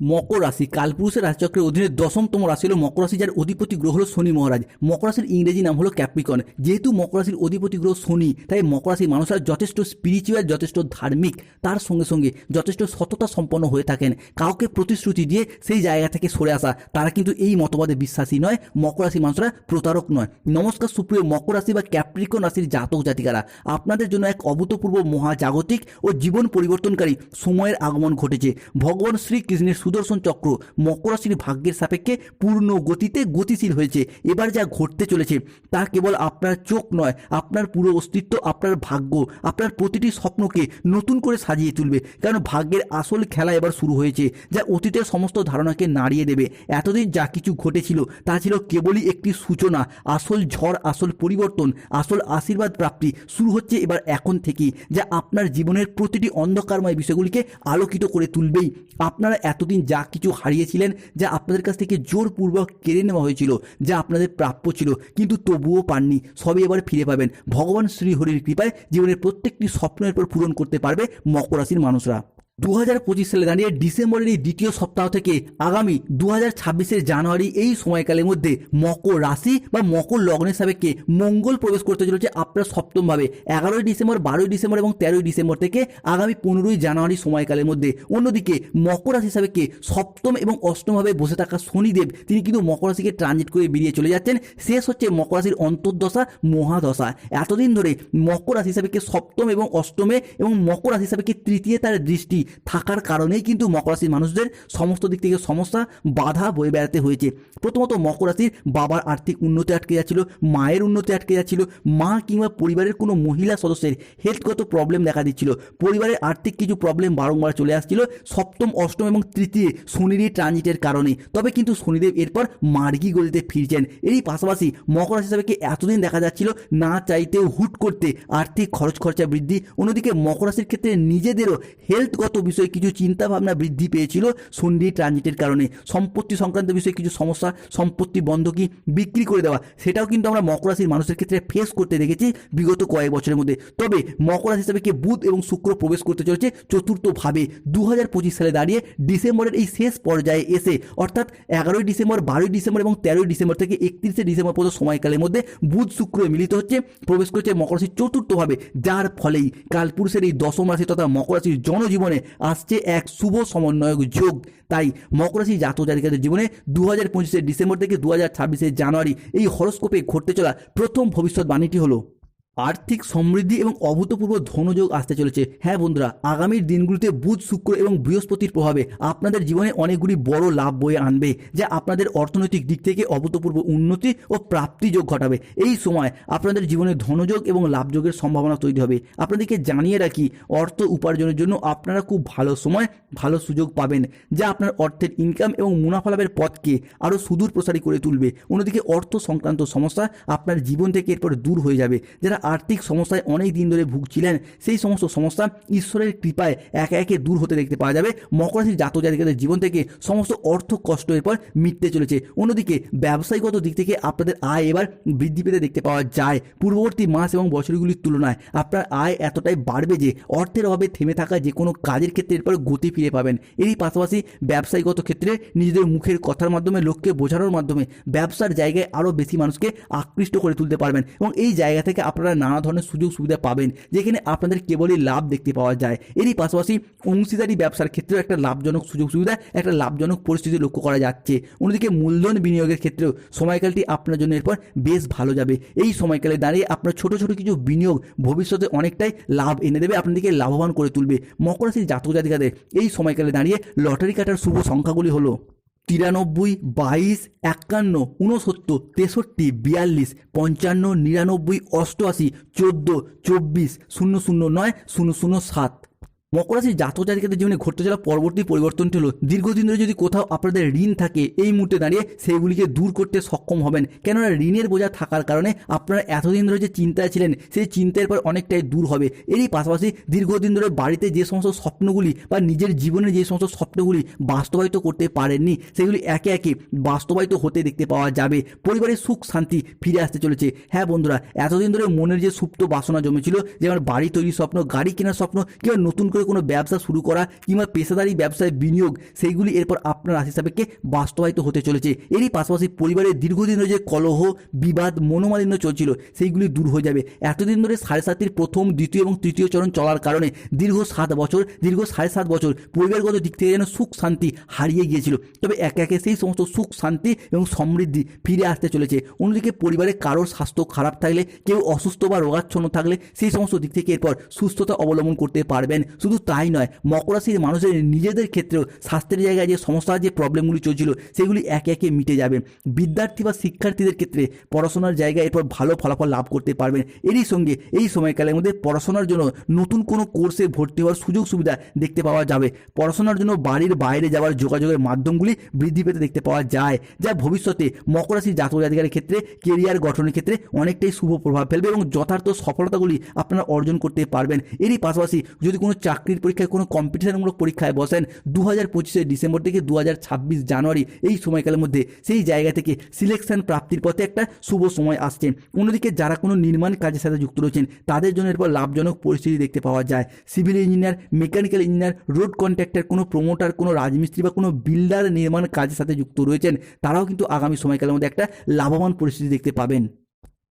মকর রাশি, কালপুরুষের রাশিচক্রের অধীনে দশমতম রাশি হল মকর রাশি, যার অধিপতি গ্রহ হল শনি মহারাজ। মকর রাশির ইংরেজি নাম হলো ক্যাপ্রিকন। যেহেতু মকর রাশির অধিপতি গ্রহ শনি, তাই মকর রাশির মানুষরা যথেষ্ট স্পিরিচুয়াল যথেষ্ট ধার্মিক, তার সঙ্গে সঙ্গে যথেষ্ট সততা সম্পন্ন হয়ে থাকেন। কাউকে প্রতিশ্রুতি দিয়ে সেই জায়গা থেকে সরে আসা, তারা কিন্তু এই মতবাদে বিশ্বাসী নয়। মকর রাশির মানুষরা প্রতারক নয়। নমস্কার, সুপ্রিয় মকর রাশি বা ক্যাপ্রিকন রাশির জাতক জাতিকারা। আপনাদের জন্য এক অভূতপূর্ব মহাজাগতিক ও জীবন পরিবর্তনকারী সময়ের আগমন ঘটেছে। ভগবান শ্রীকৃষ্ণের সুদর্শন চক্র মকর রাশির ভাগ্যের সাপেক্ষে পূর্ণ গতিতে গতিশীল হয়েছে। এবার যা ঘটতে চলেছে, তা কেবল আপনার চোখ নয়, আপনার পুরো অস্তিত্ব, আপনার ভাগ্য, আপনার প্রতিটি স্বপ্নকে নতুন করে সাজিয়ে তুলবে। কারণ ভাগ্যের আসল খেলা এবার শুরু হয়েছে, যা অতীতের সমস্ত ধারণাকে নাড়িয়ে দেবে। এতদিন যা কিছু ঘটেছিল, তা ছিল কেবলই একটি সূচনা, আসল ঝড়, আসল পরিবর্তন, আসল আশীর্বাদ প্রাপ্তি। শুরু হচ্ছে এবার এখন থেকেই, যা আপনার জীবনের প্রতিটি অন্ধকারময় বিষয়গুলিকে আলোকিত করে তুলবেই। আপনারা এতদিন যা কিছু হারিয়েছিলেন, যা আপনাদের কাছ থেকে জোরপূর্বক কেড়ে নেওয়া হয়েছিল, যা আপনাদের প্রাপ্য ছিল, কিন্তু তবুও পাননি। সবই এবার ফিরে পাবেন। ভগবান শ্রীহরির কৃপায় জীবনের প্রত্যেকটি স্বপ্নের পর পূরণ করতে পারবে মকর রাশির মানুষরা। দু হাজার পঁচিশ সালে দাঁড়িয়ে ডিসেম্বরের এই দ্বিতীয় সপ্তাহ থেকে আগামী দু হাজার ছাব্বিশের জানুয়ারি এই সময়কালের মধ্যে মকর রাশি বা মকর লগ্নের সাপেক্ষে মঙ্গল প্রবেশ করতে চলেছে আপনার সপ্তমভাবে। এগারোই ডিসেম্বর, বারোই ডিসেম্বর এবং তেরোই ডিসেম্বর থেকে আগামী পনেরোই জানুয়ারি সময়কালের মধ্যে। অন্যদিকে মকর রাশি সাপেক্ষে সপ্তম এবং অষ্টমভাবে বসে থাকা শনিদেব, তিনি কিন্তু মকর রাশিকে ট্রানজিট করে বেরিয়ে চলে যাচ্ছেন। শেষ হচ্ছে মকর রাশির অন্তর্দশা, মহাদশা। এতদিন ধরে মকর রাশি সাপেক্ষে সপ্তম এবং অষ্টমে এবং মকর রাশি সাপেক্ষে তৃতীয় তার দৃষ্টি থাকার কারণেই কিন্তু মকর রাশির মানুষদের সমস্ত দিক থেকে সমস্যা, বাধা বয়ে বেড়াতে হয়েছে। প্রথমত মকর রাশির বাবার আর্থিক উন্নতি আটকে যাচ্ছিল, মায়ের উন্নতি আটকে যাচ্ছিল, মা কিংবা পরিবারের কোনো মহিলা সদস্যের হেলথগত প্রবলেম দেখা দিচ্ছিল। পরিবারের আর্থিক কিছু প্রবলেম বারংবার চলে আসছিল, সপ্তম, অষ্টম এবং তৃতীয় শনির ট্রানজিটের কারণে। তবে কিন্তু শনিদেব এরপর মার্গি গলিতে ফিরছেন। এরই পাশাপাশি মকর রাশি হিসাবে এতদিন দেখা যাচ্ছিল? না চাইতেও হুট করতে আর্থিক খরচ খরচা বৃদ্ধি। অন্যদিকে মকর রাশির ক্ষেত্রে নিজেদেরও হেলথগত বিষয়ে কিছু চিন্তা ভাবনা বৃদ্ধি পেয়েছিল সন্ধি ট্রানজিটের কারণে। সম্পত্তি সংক্রান্ত বিষয়ে কিছু সমস্যা, সম্পত্তি বন্ধকি বিক্রি করে দেওয়া, সেটাও কিন্তু আমরা মকর রাশির মানুষের ক্ষেত্রে ফেস করতে দেখেছি বিগত কয়েক বছরের মধ্যে। তবে মকর রাশি হিসাবে কি বুধ এবং শুক্র প্রবেশ করতে চলেছে? চতুর্থভাবে দু হাজার পঁচিশ সালে দাঁড়িয়ে ডিসেম্বরের এই শেষ পর্যায়ে এসে, অর্থাৎ এগারোই ডিসেম্বর, বারোই ডিসেম্বর এবং তেরোই ডিসেম্বর থেকে একত্রিশে ডিসেম্বর পর্যন্ত সময়কালের মধ্যে বুধ শুক্র মিলিত হচ্ছে, প্রবেশ করছে মকর রাশির চতুর্থভাবে। যার ফলেই কালপুরুষের এই দশম রাশি তথা মকর রাশির জনজীবনে আসছে এক শুভ সমন্বয়ক যোগ। তাই মকরাশি জাতক জাতিকাদের জীবনে দু হাজার ডিসেম্বর থেকে দু হাজার ছাব্বিশে জানুয়ারি এই হরস্কোপে ঘটতে চলা প্রথম ভবিষ্যৎ বাণীটি হলো আর্থিক সমৃদ্ধি এবং অভূতপূর্ব ধনযোগ আসতে চলেছে। হ্যাঁ বন্ধুরা আগামীর দিনগুলিতে বুধ, শুক্র এবং বৃহস্পতির প্রভাবে আপনাদের জীবনে অনেকগুলি বড় লাভ বয়ে আনবে, যা আপনাদের অর্থনৈতিক দিক থেকে অভূতপূর্ব উন্নতি ও প্রাপ্তিযোগ ঘটাবে। এই সময় আপনাদের জীবনে ধনযোগ এবং লাভযোগের সম্ভাবনা তৈরি হবে। আপনাদেরকে জানিয়ে রাখি, অর্থ উপার্জনের জন্য আপনারা খুব ভালো সময়, ভালো সুযোগ পাবেন, যা আপনার অর্থের ইনকাম এবং মুনাফা লাভের পথকে আরও সুদূর প্রসারী করে তুলবে। অন্যদিকে অর্থ সংক্রান্ত সমস্যা আপনার জীবন থেকে এরপর দূর হয়ে যাবে, যারা আর্থিক সমস্যায় অনেক দিন ধরে ভুগছিলেন। সেই সমস্ত সমস্যা ঈশ্বরের কৃপায় একে একে দূর হতে দেখতে পাওয়া যাবে। মকর রাশির জাতক জাতিকাদের জীবন থেকে সমস্ত অর্থ কষ্ট এরপর মিটতে চলেছে। অন্যদিকে ব্যবসায়িকগত দিক থেকে আপনাদের আয় এবার বৃদ্ধি পেতে দেখতে পাওয়া যায়। পূর্ববর্তী মাস এবং বছরগুলির তুলনায় আপনার আয় এতটাই বাড়বে যে অর্থের অভাবে থেমে থাকা যে কোনো কাজের ক্ষেত্রে এরপর গতি ফিরে পাবেন। এরই পাশাপাশি ব্যবসায়িকগত ক্ষেত্রে নিজেদের মুখের কথার মাধ্যমে, লোককে বোঝানোর মাধ্যমে ব্যবসার জায়গায় আরও বেশি মানুষকে আকৃষ্ট করে তুলতে পারবেন। এবং এই জায়গা থেকে আপনারা নানা ধরনের সুযোগ সুবিধা পাবেন, যেখানে আপনাদের কেবলই লাভ দেখতে পাওয়া যায়। এরই পাশাপাশি অংশীদারি ব্যবসার ক্ষেত্রেও একটা লাভজনক সুযোগ সুবিধা, একটা লাভজনক পরিস্থিতি লক্ষ্য করা যাচ্ছে। অন্যদিকে মূলধন বিনিয়োগের ক্ষেত্রেও সময়কালটি আপনার জন্য এরপর বেশ ভালো যাবে। এই সময়কালে দাঁড়িয়ে আপনার ছোট ছোট কিছু বিনিয়োগ ভবিষ্যতে অনেকটাই লাভ এনে দেবে, আপনাদেরকে লাভবান করে তুলবে মকর রাশির জাতক জাতিকাদের। এই সময়কালে দাঁড়িয়ে লটারি কাটার শুভ সংখ্যাগুলি হলো তিরানব্বই, বাইশ, একান্ন, ঊনসত্তর, তেষট্টি, বিয়াল্লিশ, পঞ্চান্ন, নিরানব্বই, অষ্টআশি, চোদ্দ, চব্বিশ, শূন্য শূন্য নয়, শূন্য শূন্য সাত। মকর রাশির জাতক জাতিকাদের জীবনে ঘটতে চলা পরবর্তী পরিবর্তনটি হলো, দীর্ঘদিন ধরে যদি কোথাও আপনাদের ঋণ থাকে, এই মুহূর্তে দাঁড়িয়ে সেগুলিকে দূর করতে সক্ষম হবেন। কেননা ঋণের বোঝা থাকার কারণে আপনারা এতদিন ধরে যে চিন্তায় ছিলেন, সেই চিন্তার পর অনেকটাই দূর হবে। এরই পাশাপাশি দীর্ঘদিন ধরে বাড়িতে যে সমস্ত স্বপ্নগুলি বা নিজের জীবনের যে সমস্ত স্বপ্নগুলি বাস্তবায়িত করতে পারেননি, সেগুলি একে একে বাস্তবায়িত হতে দেখতে পাওয়া যাবে। পরিবারের সুখ, শান্তি ফিরে আসতে চলেছে। হ্যাঁ বন্ধুরা, এতদিন ধরে মনের যে সুপ্ত বাসনা জমেছিল যেমন বাড়ি তৈরির স্বপ্ন, গাড়ি কেনার স্বপ্ন, কিংবা নতুন করে কোনো ব্যবসা শুরু করা কিংবা পেশাদারি ব্যবসায় বিনিয়োগ, সেইগুলি এরপর আপনার রাশি সাপেক্ষে বাস্তবায়িত হতে চলেছে। এরই পাশাপাশি পরিবারের দীর্ঘদিনের যে কলহ, বিবাদ, মনোমালিন্য চলছিল, সেইগুলি দূর হয়ে যাবে। এতদিন ধরে সাড়ে সাতির প্রথম, দ্বিতীয় এবং তৃতীয় চরণ চলার কারণে দীর্ঘ সাত বছর, দীর্ঘ সাড়ে সাত বছর পরিবারগত দিক থেকে যেন সুখ শান্তি হারিয়ে গিয়েছিল। তবে একে একে সেই সমস্ত সুখ শান্তি এবং সমৃদ্ধি ফিরে আসতে চলেছে। অন্যদিকে পরিবারে কারোর স্বাস্থ্য খারাপ থাকলে, কেউ অসুস্থ বা রোগাচ্ছন্ন থাকলে সেই সমস্ত দিক থেকে এরপর সুস্থতা অবলম্বন করতে পারবেন। শুধু তাই নয় মকর রাশির মানুষের নিজেদের ক্ষেত্রেও স্বাস্থ্যের জায়গায় যে সমস্যা, যে প্রবলেমগুলি চলছিল, সেগুলি একে একে মিটে যাবে। বিদ্যার্থী বা শিক্ষার্থীদের ক্ষেত্রে পড়াশোনার জায়গায় এরপর ভালো ফলাফল লাভ করতে পারবেন। এরই সঙ্গে এই সময়কালের মধ্যে পড়াশোনার জন্য নতুন কোনো কোর্সে ভর্তি হওয়ার সুযোগ সুবিধা দেখতে পাওয়া যাবে। পড়াশোনার জন্য বাড়ির বাইরে যাওয়ার যোগাযোগের মাধ্যমগুলি বৃদ্ধি পেতে দেখতে পাওয়া যায়, যা ভবিষ্যতে মকর রাশির জাতক জাতিকারের ক্ষেত্রে, কেরিয়ার গঠনের ক্ষেত্রে অনেকটাই শুভ প্রভাব ফেলবে এবং যথার্থ সফলতাগুলি আপনারা অর্জন করতে পারবেন। এরই পাশাপাশি যদি কোনো চাকরির পরীক্ষায় কোনো কম্পিটিশনমূলক পরীক্ষায় বসেন দু হাজার পঁচিশে ডিসেম্বর থেকে দু হাজার ছাব্বিশ জানুয়ারি এই সময়কালের মধ্যে। সেই জায়গা থেকে সিলেকশন প্রাপ্তির পথে একটা শুভ সময় আসছে। অন্যদিকে যারা কোনো নির্মাণ কাজের সাথে যুক্ত রয়েছেন, তাদের জন্য এরপর লাভজনক পরিস্থিতি দেখতে পাওয়া যায়। Civil engineer mechanical engineer road contractor কোনো প্রমোটার কোনো রাজমিস্ত্রি বা কোনো বিল্ডার নির্মাণ কাজের সাথে যুক্ত রয়েছেন, তারাও কিন্তু আগামী সময়কালের মধ্যে একটা লাভবান পরিস্থিতি দেখতে পাবেন।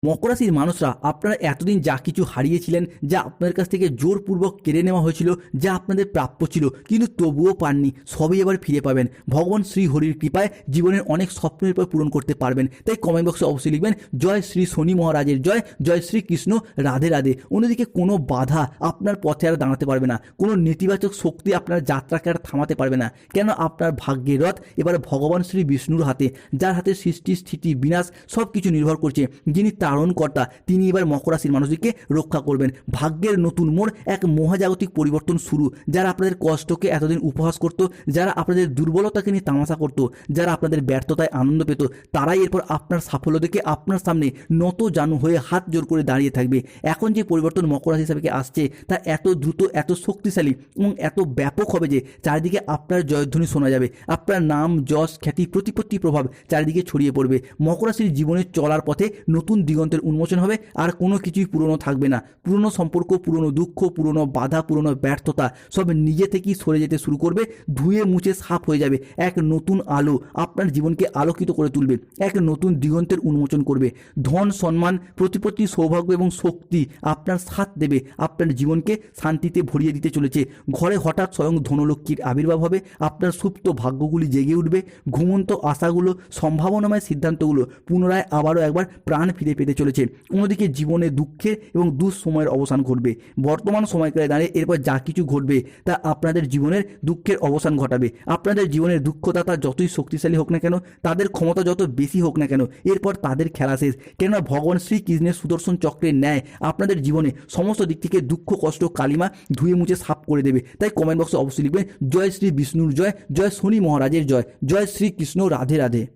মকর রাশির মানুষরা আপনারা এতদিন যা কিছু হারিয়েছিলেন, যা আপনাদের কাছ থেকে জোরপূর্বক কেড়ে নেওয়া হয়েছিল, যা আপনাদের প্রাপ্য ছিল, কিন্তু তবুও পাননি, সবই এবার ফিরে পাবেন। ভগবান শ্রী হরির কৃপায় জীবনের অনেক স্বপ্নের পর পূরণ করতে পারবেন। তাই কমেন্ট বক্সে অবশ্যই লিখবেন, জয় শ্রী শনি মহারাজের জয় জয় শ্রী কৃষ্ণ, রাধে রাধে। অন্যদিকে কোনো বাধা আপনার পথে আর দাঁড়াতে পারবে না। কোনো নেতিবাচক শক্তি আপনার যাত্রাকে আর থামাতে পারবে না। কেন আপনার ভাগ্যের রথ এবার ভগবান শ্রী বিষ্ণুর হাতে, যার হাতে সৃষ্টি, স্থিতি, বিনাশ সব কিছু নির্ভর করছে, যিনি তারণকর্তা তিনি এবার মকর রাশির মানুষদেরকে রক্ষা করবেন। ভাগ্যের নতুন মোড় এক মহাজাগতিক পরিবর্তন শুরু। যারা আপনাদের কষ্টকে এতদিন উপহাস করত, যারা আপনাদের দুর্বলতাকে নিয়ে তামাশা করত, যারা আপনাদের ব্যর্থতায় আনন্দ পেত, তারাই এরপর আপনার সাফল্য দেখে আপনার সামনে নত জানু হয়ে হাত জোর করে দাঁড়িয়ে থাকবে। এখন যে পরিবর্তন মকর রাশি হিসাবে আসছে, তা এত দ্রুত, এত শক্তিশালী এবং এত ব্যাপক হবে যে চারিদিকে আপনার জয়ধ্বনি শোনা যাবে। আপনার নাম, যশ, খ্যাতি, প্রতিপত্তি প্রভাব চারিদিকে ছড়িয়ে পড়বে। মকর রাশির জীবনে চলার পথে নতুন দিগন্তের উন্মোচন হবে, আর কোনো কিছুই পুরনো থাকবে না। পুরনো সম্পর্ক, পুরনো দুঃখ, পুরনো বাধা, পুরনো ব্যর্থতা, সব নিজে থেকেই সরে যেতে শুরু করবে, ধুয়ে মুছে সাফ হয়ে যাবে। এক নতুন আলো আপনার জীবনকে আলোকিত করে তুলবে, এক নতুন দিগন্তের উন্মোচন করবে। ধন, সম্মান, প্রতিপত্তি, সৌভাগ্য এবং শক্তি আপনার সাথ দেবে, আপনার জীবনকে শান্তিতে ভরিয়ে দিতে চলেছে। ঘরে হঠাৎ স্বয়ং ধনলক্ষ্মীর আবির্ভাব হবে, আপনার সুপ্ত ভাগ্যগুলি জেগে উঠবে, ঘুমন্ত আশাগুলো, সম্ভাবনাময় সিদ্ধান্তগুলো পুনরায় আবারও একবার প্রাণ ফিরে পেতে চলেছে। অন্যদিকে জীবনে দুঃখের এবং দুঃসময়ের অবসান ঘটবে। বর্তমান সময়কালে দাঁড়িয়ে এরপর যা কিছু ঘটবে তা আপনাদের জীবনের দুঃখের অবসান ঘটাবে। আপনাদের জীবনের দুঃখতা দুঃখদাতা যতই শক্তিশালী হোক না কেন, তাদের ক্ষমতা যত বেশি হোক না কেন, এরপর তাদের খেলা শেষ। কেননা ভগবান শ্রীকৃষ্ণের সুদর্শন চক্রের ন্যায় আপনাদের জীবনে সমস্ত দিক থেকে দুঃখ, কষ্ট, কালিমা ধুয়ে মুছে সাফ করে দেবে। তাই কমেন্ট বক্সে অবশ্যই লিখবেন, জয় শ্রী বিষ্ণুর জয় জয় শনি মহারাজের জয় জয় শ্রীকৃষ্ণ রাধে রাধে।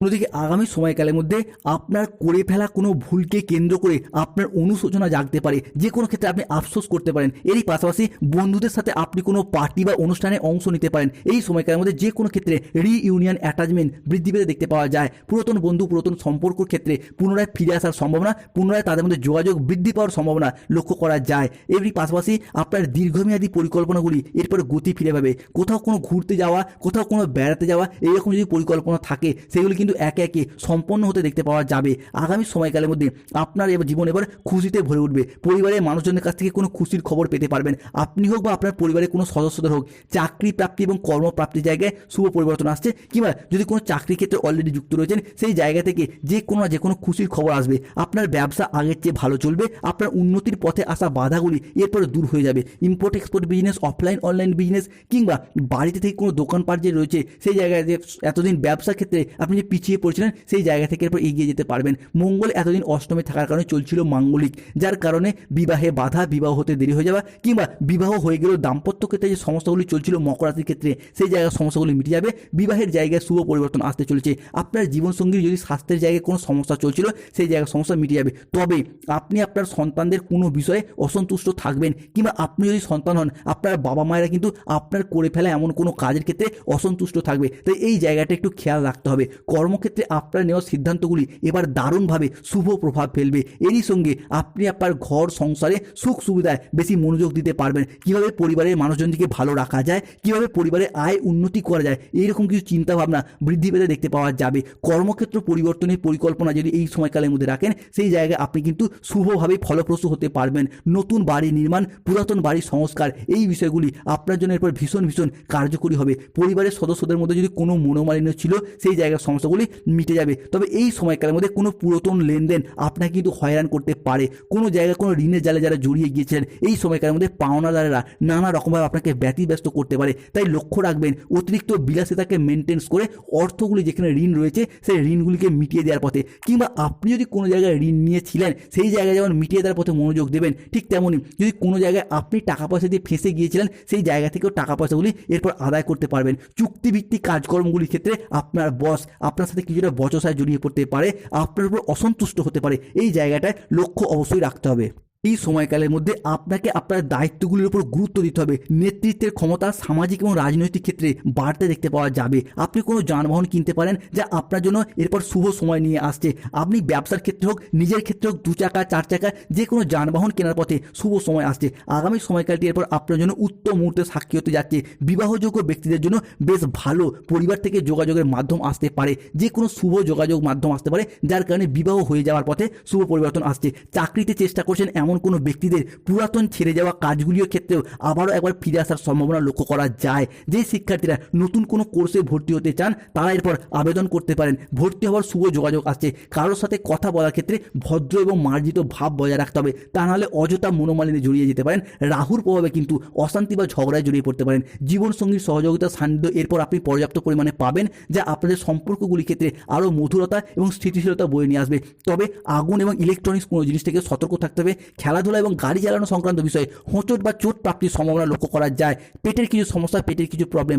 অন্যদিকে আগামী সময়কালের মধ্যে আপনার করে ফেলা কোনো ভুলকে কেন্দ্র করে আপনার অনুশোচনা জাগতে পারে। যে কোনো ক্ষেত্রে আপনি আফসোস করতে পারেন। এরই পাশাপাশি বন্ধুদের সাথে আপনি কোনো পার্টি বা অনুষ্ঠানে অংশ নিতে পারেন। এই সময়কালের মধ্যে যে কোনো ক্ষেত্রে রিইউনিয়ন অ্যাটাচমেন্ট বৃদ্ধি পেতে দেখতে পাওয়া যায়। পুরাতন বন্ধু, পুরাতন সম্পর্কর ক্ষেত্রে পুনরায় ফিরে আসার সম্ভাবনা, পুনরায় তাদের মধ্যে যোগাযোগ বৃদ্ধি পাওয়ার সম্ভাবনা লক্ষ্য করা যায়। এরই পাশাপাশি আপনার দীর্ঘমেয়াদী পরিকল্পনাগুলি এরপর গতি ফিরে পাবে। কোথাও কোনো ঘুরতে যাওয়া, কোথাও কোনো বেড়াতে যাওয়া এইরকম যদি পরিকল্পনা থাকে, সেগুলি কিন্তু একে একে সম্পন্ন হতে দেখতে পাওয়া যাবে। আগামী সময়কালের মধ্যে আপনার এবার জীবন এবার খুশিতে ভরে উঠবে। পরিবারের মানুষজনের কাছ থেকে কোনো খুশির খবর পেতে পারবেন। আপনি হোক বা আপনার পরিবারের কোনো সদস্যদের হোক, চাকরি প্রাপ্তি এবং কর্মপ্রাপ্তির জায়গায় শুভ পরিবর্তন আসছে কিংবা যদি কোনো চাকরি ক্ষেত্রে অলরেডি যুক্ত রয়েছেন, সেই জায়গা থেকে যে কোনো না যে কোনো খুশির খবর আসবে। আপনার ব্যবসা আগের চেয়ে ভালো চলবে, আপনার উন্নতির পথে আসা বাধাগুলি এরপরে দূর হয়ে যাবে। Import export business offline online business কিংবা বাড়িতে থেকে কোনো দোকানপাট যে রয়েছে, সেই জায়গায় যে এতদিন ব্যবসার ক্ষেত্রে আপনি যে পিছিয়ে পড়ছিলেন, সেই জায়গা থেকে এরপর এগিয়ে যেতে পারবেন। মঙ্গল এতদিন অষ্টমে থাকার কারণে চলছিল মাঙ্গলিক, যার কারণে বিবাহে বাধা, বিবাহ হতে দেরি হয়ে যাওয়া কিংবা বিবাহ হয়ে গেলেও দাম্পত্য ক্ষেত্রে যে সমস্যাগুলি চলছিল মকর রাশির ক্ষেত্রে, সেই জায়গার সমস্যাগুলি মিটে যাবে। বিবাহের জায়গায় শুভ পরিবর্তন আসতে চলেছে। আপনার জীবনসঙ্গীর যদি স্বাস্থ্যের জায়গায় কোনো সমস্যা চলছিল, সেই জায়গার সমস্যা মিটে যাবে। তবে আপনি আপনার সন্তানদের কোনো বিষয়ে অসন্তুষ্ট থাকবেন কিংবা আপনি যদি সন্তান হন, আপনার বাবা মায়েরা কিন্তু আপনার করে ফেলা এমন কোনো কাজের ক্ষেত্রে অসন্তুষ্ট থাকবে। তাই এই জায়গাটা একটু খেয়াল রাখতে হবে। কর্ম কর্মক্ষেত্রে আপনার নেওয়া সিদ্ধান্তগুলি এবার দারুণভাবে শুভ প্রভাব ফেলবে। এরই সঙ্গে আপনি আপনার ঘর, সংসারে সুখ সুবিধায় বেশি মনোযোগ দিতে পারবেন। কীভাবে পরিবারের মানুষজনকে ভালো রাখা যায়, কীভাবে পরিবারের আয় উন্নতি করা যায়, এইরকম কিছু চিন্তাভাবনা বৃদ্ধি পেতে দেখতে পাওয়া যাবে। কর্মক্ষেত্র পরিবর্তনের পরিকল্পনা যদি এই সময়কালের মধ্যে রাখেন, সেই জায়গায় আপনি কিন্তু শুভভাবে ফলপ্রসূ হতে পারবেন। নতুন বাড়ি নির্মাণ, পুরাতন বাড়ির সংস্কার, এই বিষয়গুলি আপনার জন্য এরপর ভীষণ ভীষণ কার্যকরী হবে। পরিবারের সদস্যদের মধ্যে যদি কোনো মনোমালিন্য ছিল, সেই জায়গার সমস্যাগুলি মিটে যাবে। তবে এই সময়কালের মধ্যে কোনো পুরাতন লেনদেন আপনাকে কিন্তু হয়রান করতে পারে। কোনো জায়গায় কোনো ঋণের জালে যারা জড়িয়ে গিয়েছিলেন, এই সময়কালের মধ্যে পাওনাদারেরা নানা রকমভাবে আপনাকে ব্যতিব্যস্ত করতে পারে। তাই লক্ষ্য রাখবেন, অতিরিক্ত বিলাসিতাকে মেনটেন্স করে অর্থগুলি যেখানে ঋণ রয়েছে, সেই ঋণগুলিকে মিটিয়ে দেওয়ার পথে। কিংবা আপনি যদি কোনো জায়গায় ঋণ নিয়েছিলেন, সেই জায়গায় যেমন মিটিয়ে দেওয়ার পথে মনোযোগ দেবেন, ঠিক তেমনই যদি কোনো জায়গায় আপনি টাকা পয়সা দিয়ে ফেঁসে গিয়েছিলেন, সেই জায়গা থেকেও টাকা পয়সাগুলি এরপর আদায় করতে পারবেন। চুক্তিভিত্তিক কাজকর্মগুলির ক্ষেত্রে আপনার বস আপনার সাথে কিছুটা বচসায় জড়িয়ে পড়তে পারে, আপনার উপর অসন্তুষ্ট হতে পারে। এই জায়গাটায় লক্ষ্য অবশ্যই রাখতে হবে। এই সময়কালের মধ্যে আপনাকে আপনার দায়িত্বগুলির উপর গুরুত্ব দিতে হবে। নেতৃত্বের ক্ষমতা সামাজিক এবং রাজনৈতিক ক্ষেত্রে বাড়তে দেখতে পাওয়া যাবে। আপনি কোনো যানবাহন কিনতে পারেন যা আপনার জন্য এরপর শুভ সময় নিয়ে আসছে। আপনি ব্যবসার ক্ষেত্রে হোক, নিজের ক্ষেত্রে হোক, দু চাকা, চার চাকা, যে কোনো যানবাহন কেনার পথে শুভ সময় আসছে। আগামী সময়কালটি এরপর আপনার জন্য উত্তম মুহূর্তে সাক্ষী হতে যাচ্ছে। বিবাহযোগ্য ব্যক্তিদের জন্য বেশ ভালো পরিবার থেকে যোগাযোগের মাধ্যম আসতে পারে। যে কোনো শুভ যোগাযোগ মাধ্যম আসতে পারে, যার কারণে বিবাহ হয়ে যাওয়ার পথে শুভ পরিবর্তন আসছে। চাকরিতে চেষ্টা করছেন এমন কোনো ব্যক্তিদের পুরাতন ছেড়ে যাওয়া কাজগুলির ক্ষেত্রেও আবারও একবার ফিরে আসার সম্ভাবনা লক্ষ্য করা যায়। যে শিক্ষার্থীরা নতুন কোনো কোর্সে ভর্তি হতে চান, তারা এরপর আবেদন করতে পারেন। ভর্তি হওয়ার শুভ যোগাযোগ আসছে কারোর সাথে কথা বলার ক্ষেত্রে ভদ্র এবং মার্জিত ভাব বজায় রাখতে হবে। তা নাহলে অযথা মনোমালিনে জড়িয়ে যেতে পারেন। রাহুর প্রভাবে কিন্তু অশান্তি বা ঝগড়ায় জড়িয়ে পড়তে পারেন। জীবনসঙ্গীর সহযোগিতা সান্নিধ্য এরপর আপনি পর্যাপ্ত পরিমাণে পাবেন, যা আপনাদের সম্পর্কগুলির ক্ষেত্রে আরও মধুরতা এবং স্থিতিশীলতা বয়ে নিয়ে আসবে। তবে আগুন এবং ইলেকট্রনিক্স কোনো জিনিস থেকে সতর্ক থাকতে হবে। খেলাধুলা এবং গাড়ি চালানো সংক্রান্ত বিষয়ে হোঁচট বা চোট প্রাপ্তির সম্ভাবনা লক্ষ্য করা যায়। পেটের কিছু সমস্যা, পেটের কিছু প্রবলেম